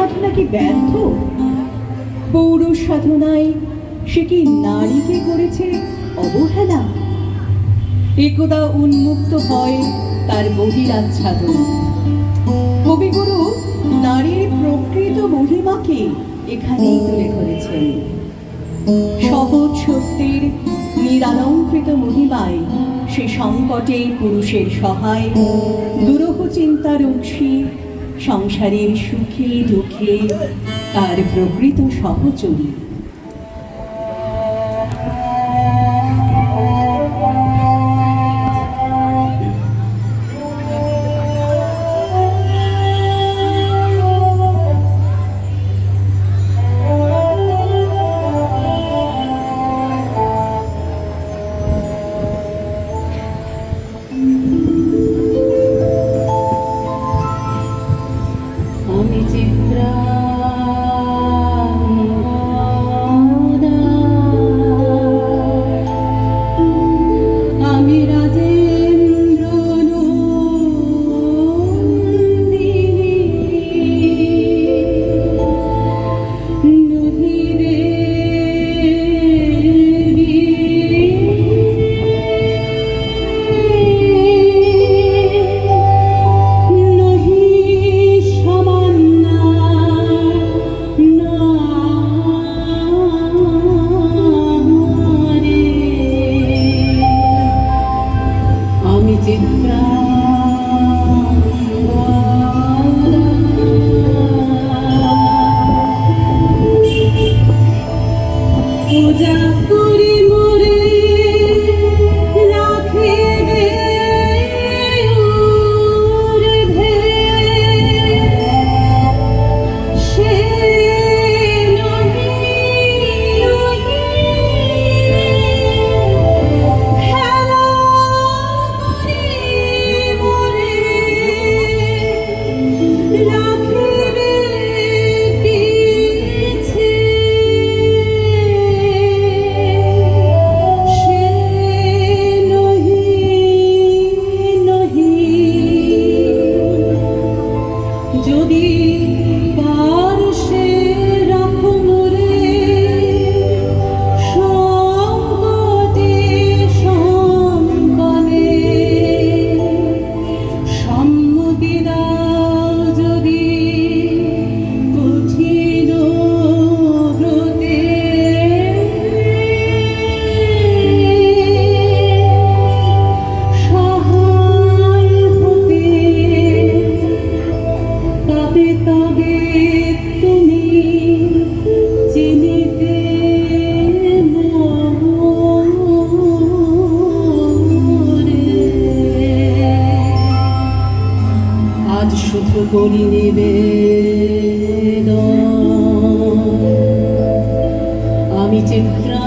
সাধনা কি ব্যর্থ? পৌরুষ সাধনায় সে কি নারীকে করেছে অবহেলা? একদা উন্মুক্ত হয় তার বহিরাচ্ছাদন কবিগুরু নারীর প্রকৃত মহিমাকে এখানেই তুলে ধরেছেন। সহজ সত্যের নিরালঙ্কৃত মহিমায় সে সংকটে পুরুষের সহায়, দুরূহ চিন্তার উৎসী সংসারের সুখে দুঃখে তার প্রকৃত সহচরী। পূজা করি শুধু করি আমি চিত্রাঙ্গনা